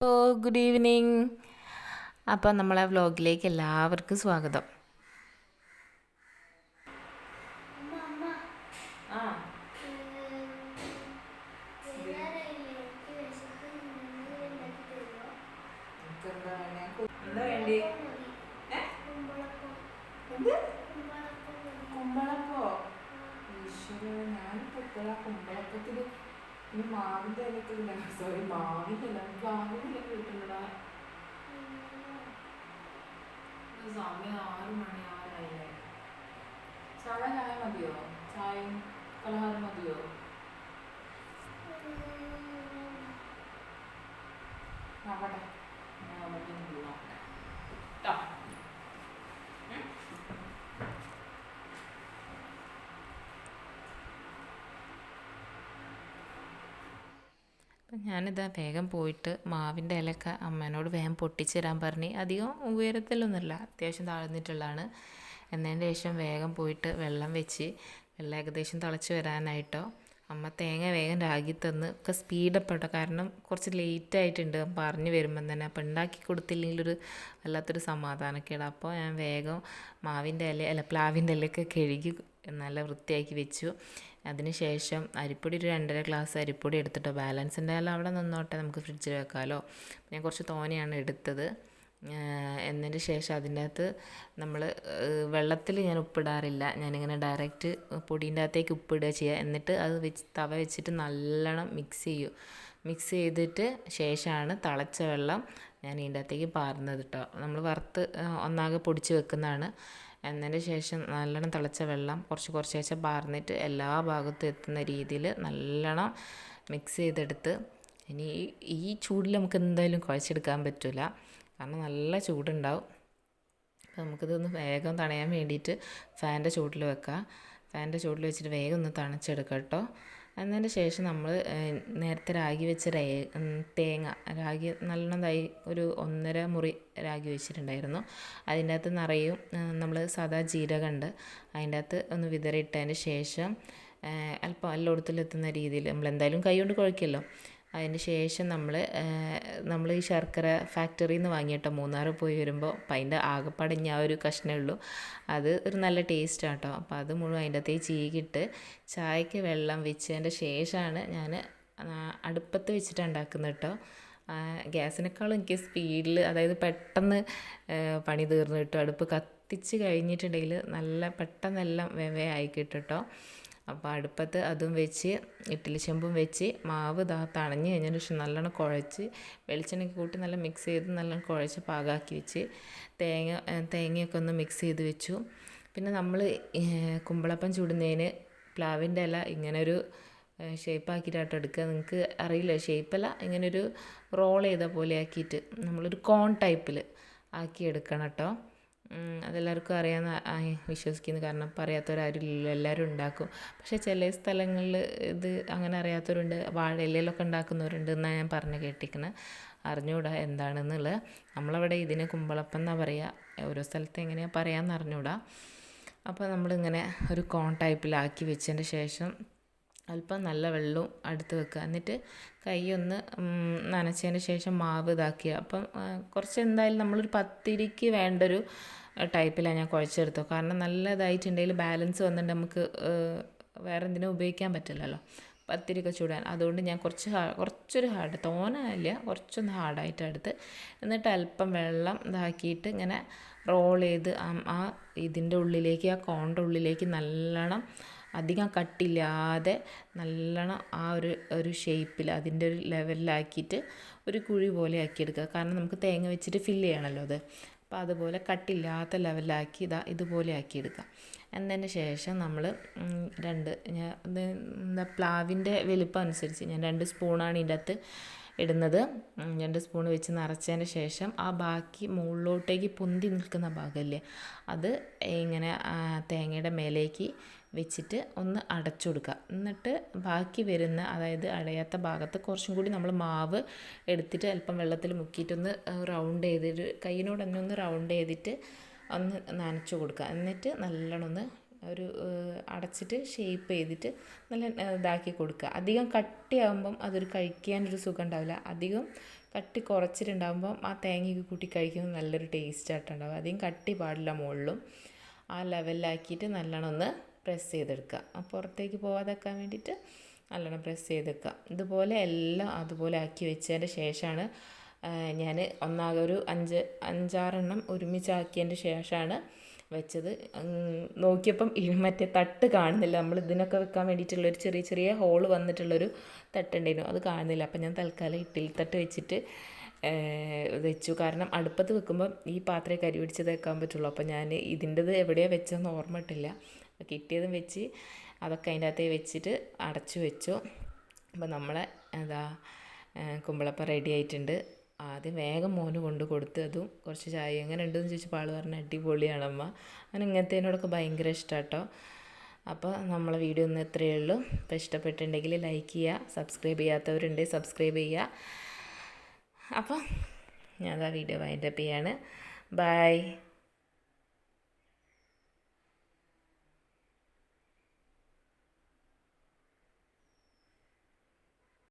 ഓ good evening അപ്പം നമ്മളെ വ്ലോഗിലേക്ക് എല്ലാവർക്കും സ്വാഗതം. കുമ്പളപ്പോ. ഈശ്വര ഞാനിപ്പോ എപ്പോഴാ കുമ്പളപ്പത്തിന് ഈ മാവിന്റെ ഇലക്ക് സോറി മാവിന്റെ ഇല. മാവിന്റെ ഇല കിട്ടുന്നടാ സമയം ആറ് മണി ആറായില്ലേ? സാധാ ചായ മതിയോ? ചായയും പലഹാരം മതിയോ? നോക്കട്ടെ ഞാൻ അവിടെ നോക്കട്ടെ ട്ടോ. ഉം. അപ്പം ഞാനിതാ വേഗം പോയിട്ട് മാവിന്റെ ഇലയൊക്കെ അമ്മേനോട് വേഗം പൊട്ടിച്ചിടാൻ പറഞ്ഞ് അധികം ഉയരത്തിലൊന്നുമില്ല അത്യാവശ്യം താഴ്ന്നിട്ടുള്ളതാണ്. എന്നതിന് ശേഷം വേഗം പോയിട്ട് വെള്ളം വെച്ച് വെള്ളം ഏകദേശം തിളച്ച് വരാനായിട്ടോ. അമ്മ തേങ്ങ വേഗം രാഗി തന്ന് ഒക്കെ സ്പീഡപ്പെട്ടോ കാരണം കുറച്ച് ലേറ്റ് ആയിട്ടുണ്ട്. പറഞ്ഞു വരുമ്പം തന്നെ അപ്പം ഉണ്ടാക്കി കൊടുത്തില്ലെങ്കിലൊരു വല്ലാത്തൊരു സമാധാനമൊക്കെയാണ് അപ്പോൾ ഞാൻ വേഗം മാവിന്റെ ഇല അല്ല പ്ലാവിന്റെ ഇലയൊക്കെ കഴുകി നല്ല വൃത്തിയാക്കി വെച്ചു. അതിന് ശേഷം അരിപ്പൊടി ഒരു രണ്ടര ഗ്ലാസ് അരിപ്പൊടി എടുത്തിട്ടോ. ബാലൻസിന്റെ എല്ലാം അവിടെ നിന്നോട്ടെ നമുക്ക് ഫ്രിഡ്ജിൽ വെക്കാമല്ലോ ഞാൻ കുറച്ച് തോനെയാണ് എടുത്തത്. എന്നതിന് ശേഷം അതിന്റെ അകത്ത് നമ്മൾ വെള്ളത്തിൽ ഞാൻ ഉപ്പിടാറില്ല. ഞാനിങ്ങനെ ഡയറക്റ്റ് പൊടീന്റെ അകത്തേക്ക് ഉപ്പിടുക ചെയ്യുക എന്നിട്ട് അത് വെച്ച് തവ വെച്ചിട്ട് നല്ലോണം മിക്സ് ചെയ്യും. മിക്സ് ചെയ്തിട്ട് ശേഷമാണ് തിളച്ച വെള്ളം ഞാൻ ഇതിന്റെ അകത്തേക്ക് പാർന്നത് കേട്ടോ നമ്മൾ വറുത്ത് ഒന്നാകെ പൊടിച്ച് വെക്കുന്നതാണ്. എന്നതിന് ശേഷം നല്ലോണം തിളച്ച വെള്ളം കുറച്ച് കുറച്ച് ശേഷം പാർന്നിട്ട് എല്ലാ ഭാഗത്തും എത്തുന്ന രീതിയിൽ നല്ലോണം മിക്സ് ചെയ്തെടുത്ത് ഇനി ഈ- ഈ ചൂടിൽ നമുക്ക് എന്തായാലും കുഴച്ചെടുക്കാൻ പറ്റില്ല കാരണം നല്ല ചൂടുണ്ടാവും. അപ്പോൾ നമുക്കിതൊന്ന് വേഗം തണയാൻ വേണ്ടിയിട്ട് ഫാന്റെ ചൂട്ടിൽ വെക്കാം. ഫാന്റെ ചൂട്ടിൽ വെച്ചിട്ട് വേഗം ഒന്ന് തണച്ചെടുക്കാം കേട്ടോ. എന്നതിന് ശേഷം നമ്മൾ നേരത്തെ രാഗി വെച്ച തേങ്ങ രാഗി നല്ലതായി ഒരു ഒന്നര മുറി രാഗി വെച്ചിട്ടുണ്ടായിരുന്നു. അതിന്റെ അകത്ത് നിറയും നമ്മൾ സാധാ ജീരകമുണ്ട്. അതിന്റെ അകത്ത് ഒന്ന് വിതറിയിട്ടതിന് ശേഷം അല്പം എല്ലായിടത്തിലെത്തുന്ന രീതിയിൽ നമ്മൾ എന്തായാലും കൈ കൊണ്ട് കുഴയ്ക്കുമല്ലോ അതിന് ശേഷം നമ്മൾ നമ്മൾ ഈ ശർക്കര ഫാക്ടറിയിൽ നിന്ന് വാങ്ങിയിട്ടോ. മൂന്നാർ പോയി വരുമ്പോൾ അപ്പം അതിന്റെ ആകെപ്പാടെ ആ ഒരു കഷ്ണമേ ഉള്ളൂ. അത് ഒരു നല്ല ടേസ്റ്റാണ് കേട്ടോ അപ്പോൾ അത് മുഴുവൻ അതിന്റെ അകത്തേക്ക് ചീകിട്ട് ചായക്ക് വെള്ളം വെച്ചതിന്റെ ശേഷമാണ് ഞാൻ അടുപ്പത്ത് വെച്ചിട്ടാണ് ഉണ്ടാക്കുന്നത് കേട്ടോ ഗ്യാസിനേക്കാളും എനിക്ക് സ്പീഡിൽ അതായത് പെട്ടെന്ന് പണി തീർന്നു കിട്ടും. അടുപ്പ് കത്തിച്ച് കഴിഞ്ഞിട്ടുണ്ടെങ്കിൽ നല്ല പെട്ടെന്നെല്ലാം വെവേ ആയി കിട്ടും കേട്ടോ അപ്പോൾ അടുപ്പത്ത് അതും വെച്ച് ഇഡ്ഡലി ചെമ്പും വെച്ച് മാവ് ദാ തണഞ്ഞ് കഴിഞ്ഞതിന് ശേഷം നല്ലോണം കുഴച്ച് വെളിച്ചെണ്ണയ്ക്ക് കൂട്ടി നല്ല മിക്സ് ചെയ്ത് നല്ലോണം കുഴച്ച് പാകാക്കി വെച്ച് തേങ്ങ തേങ്ങയൊക്കെ ഒന്ന് മിക്സ് ചെയ്ത് വെച്ചു. പിന്നെ നമ്മൾ കുമ്പളപ്പം ചുടുന്നതിന് പ്ലാവിന്റെ ഇല ഇങ്ങനൊരു ഷേപ്പാക്കിയിട്ടാട്ടോ എടുക്കുക. നിങ്ങൾക്ക് അറിയില്ല ഷേപ്പല്ല ഇങ്ങനൊരു റോൾ ചെയ്ത പോലെ ആക്കിയിട്ട് നമ്മളൊരു കോൺ ടൈപ്പിൽ ആക്കി എടുക്കണം കേട്ടോ അതെല്ലാവർക്കും അറിയാമെന്ന് വിശ്വസിക്കുന്നു. കാരണം പറയാത്തവരാരും ഇല്ലല്ലോ എല്ലാവരും ഉണ്ടാക്കും. പക്ഷേ ചില സ്ഥലങ്ങളിൽ ഇത് അങ്ങനെ അറിയാത്തവരുണ്ട് വാഴയിലൊക്കെ ഉണ്ടാക്കുന്നവരുണ്ട് എന്നാണ് ഞാൻ പറഞ്ഞു കേട്ടിരിക്കുന്നത് അറിഞ്ഞുകൂടാ എന്താണെന്നുള്ളത്. നമ്മളവിടെ ഇതിന് കുമ്പളപ്പം എന്നാണ് പറയുക ഓരോ സ്ഥലത്ത് എങ്ങനെയാണ് പറയാമെന്ന് അറിഞ്ഞുകൂടാ അപ്പോൾ നമ്മളിങ്ങനെ ഒരു കോൺ ടൈപ്പിലാക്കി വെച്ചതിന്റെ ശേഷം അല്പം നല്ല വെള്ളവും അടുത്ത് വെക്കുക. എന്നിട്ട് കൈ ഒന്ന് നനച്ചതിന് ശേഷം മാവ് ഇതാക്കുക അപ്പം കുറച്ച് എന്തായാലും നമ്മളൊരു പത്തിരിക്ക് വേണ്ടൊരു ടൈപ്പിലാണ് ഞാൻ കുഴച്ചെടുത്തത്. കാരണം നല്ല ഇതായിട്ടുണ്ടെങ്കിൽ ബാലൻസ് വന്നിട്ട് നമുക്ക് വേറെ എന്തിനും ഉപയോഗിക്കാൻ പറ്റില്ലല്ലോ. പത്തിരിക്ക ചൂടാൻ. അതുകൊണ്ട് ഞാൻ കുറച്ച് കുറച്ചൊരു ഹാർഡ് തോനല്ല കുറച്ചൊന്ന് ഹാർഡായിട്ട് എടുത്ത് എന്നിട്ട് അല്പം വെള്ളം ഇതാക്കിയിട്ട് ഇങ്ങനെ റോൾ ചെയ്ത് ആ ഇതിന്റെ ഉള്ളിലേക്ക് ആ കോണിന്റെ ഉള്ളിലേക്ക് നല്ലോണം അധികം കട്ടില്ലാതെ നല്ലോണം ആ ഒരു ഒരു ഷേപ്പിൽ അതിന്റെ ഒരു ലെവലിലാക്കിയിട്ട് ഒരു കുഴി പോലെ ആക്കിയെടുക്കുക. കാരണം നമുക്ക് തേങ്ങ വെച്ചിട്ട് ഫില്ല് ചെയ്യണമല്ലോ അത്. അപ്പോൾ അതുപോലെ കട്ടില്ലാത്ത ലെവലിലാക്കി ഇതാ ഇതുപോലെ ആക്കിയെടുക്കുക. എന്നതിന് ശേഷം നമ്മൾ രണ്ട് ഞാൻ പ്ലാവിന്റെ വലിപ്പം അനുസരിച്ച് ഞാൻ രണ്ട് സ്പൂണാണ് ഇതിന്റെ അകത്ത് ഇടുന്നത് രണ്ട് സ്പൂൺ വെച്ച് നിറച്ചതിന് ശേഷം ആ ബാക്കി മുകളിലോട്ടേക്ക് പൊന്തി നിൽക്കുന്ന ഭാഗമല്ലേ അത് ഇങ്ങനെ തേങ്ങയുടെ മേലേക്ക് വെച്ചിട്ട് ഒന്ന് അടച്ചു കൊടുക്കുക. എന്നിട്ട് ബാക്കി വരുന്ന അതായത് അടയാത്ത ഭാഗത്ത് കുറച്ചും കൂടി നമ്മൾ മാവ് എടുത്തിട്ട് അല്പം വെള്ളത്തിൽ മുക്കിയിട്ടൊന്ന് റൗണ്ട് ചെയ്തിട്ട് കൈയിനോട് തന്നെ ഒന്ന് റൗണ്ട് ചെയ്തിട്ട് ഒന്ന് നനച്ചു കൊടുക്കുക. എന്നിട്ട് നല്ലോണം ഒന്ന് ഒരു അടച്ചിട്ട് ഷേപ്പ് ചെയ്തിട്ട് നല്ല ഇതാക്കി കൊടുക്കുക. അധികം കട്ടിയാകുമ്പം അതൊരു കഴിക്കാനൊരു സുഖം ഉണ്ടാവില്ല. അധികം കട്ടി കുറച്ചിട്ടുണ്ടാകുമ്പം ആ തേങ്ങയൊക്കെ കൂട്ടി കഴിക്കുന്നത് നല്ലൊരു ടേസ്റ്റ് ആയിട്ടുണ്ടാവും അധികം കട്ടി പാടില്ല മുകളിലും. ആ ലെവലിലാക്കിയിട്ട് നല്ലോണം ഒന്ന് പ്രസ് ചെയ്തെടുക്കുക. ആ പുറത്തേക്ക് പോവാതെക്കാൻ വേണ്ടിയിട്ട് നല്ലോണം പ്രസ് ചെയ്തെടുക്കുക. ഇതുപോലെ എല്ലാം അതുപോലെ ആക്കി വെച്ചതിന്റെ ശേഷമാണ് ഞാൻ ഒന്നാകെ ഒരു അഞ്ച് അഞ്ചാറെണ്ണം ഒരുമിച്ചാക്കിയതിന്റെ ശേഷമാണ് വെച്ചത്. നോക്കിയപ്പം മറ്റേ തട്ട് കാണുന്നില്ല. നമ്മൾ ഇതിനൊക്കെ വെക്കാൻ വേണ്ടിയിട്ടുള്ളൊരു ചെറിയ ചെറിയ ഹോൾ വന്നിട്ടുള്ളൊരു തട്ടുണ്ടായിരുന്നു. അത് കാണുന്നില്ല. അപ്പം ഞാൻ തൽക്കാലം ഇട്ടിൽ തട്ട് വെച്ചിട്ട് വെച്ചു. കാരണം അടുപ്പത്ത് വെക്കുമ്പം ഈ പാത്രം കരി പിടിച്ചത് വെക്കാൻ പറ്റുള്ളൂ. അപ്പം ഞാൻ ഇതിന്റെത് എവിടെയാണ് വെച്ചതെന്ന് ഓർമ്മ ഇട്ടില്ല. കിട്ടിയതും വെച്ച് അതൊക്കെ അതിന്റെ അകത്തേ വെച്ചിട്ട് അടച്ചു വെച്ചു. അപ്പോൾ നമ്മളെ എന്താ കുമ്പളപ്പം റെഡി ആയിട്ടുണ്ട്. ആദ്യം വേഗം മോന് കൊണ്ട് കൊടുത്ത് അതും കുറച്ച് ചായ എങ്ങനെ ഉണ്ടെന്ന് ചോദിച്ചപ്പോൾ ആൾ പറഞ്ഞ അടിപൊളിയാണ് അമ്മ അങ്ങനെ ഇങ്ങനത്തേനോടൊക്കെ ഭയങ്കര ഇഷ്ടമാണ് കേട്ടോ അപ്പോൾ നമ്മളെ വീഡിയോ ഒന്ന് ഇത്രയേ ഉള്ളൂ. അപ്പോൾ ഇഷ്ടപ്പെട്ടിട്ടുണ്ടെങ്കിൽ ലൈക്ക് ചെയ്യുക സബ്സ്ക്രൈബ് ചെയ്യാത്തവരുണ്ടെങ്കിൽ സബ്സ്ക്രൈബ് ചെയ്യുക. അപ്പോൾ ഞാൻ ആ വീഡിയോ വൈൻഡപ്പ് ചെയ്യാണ്. ബൈ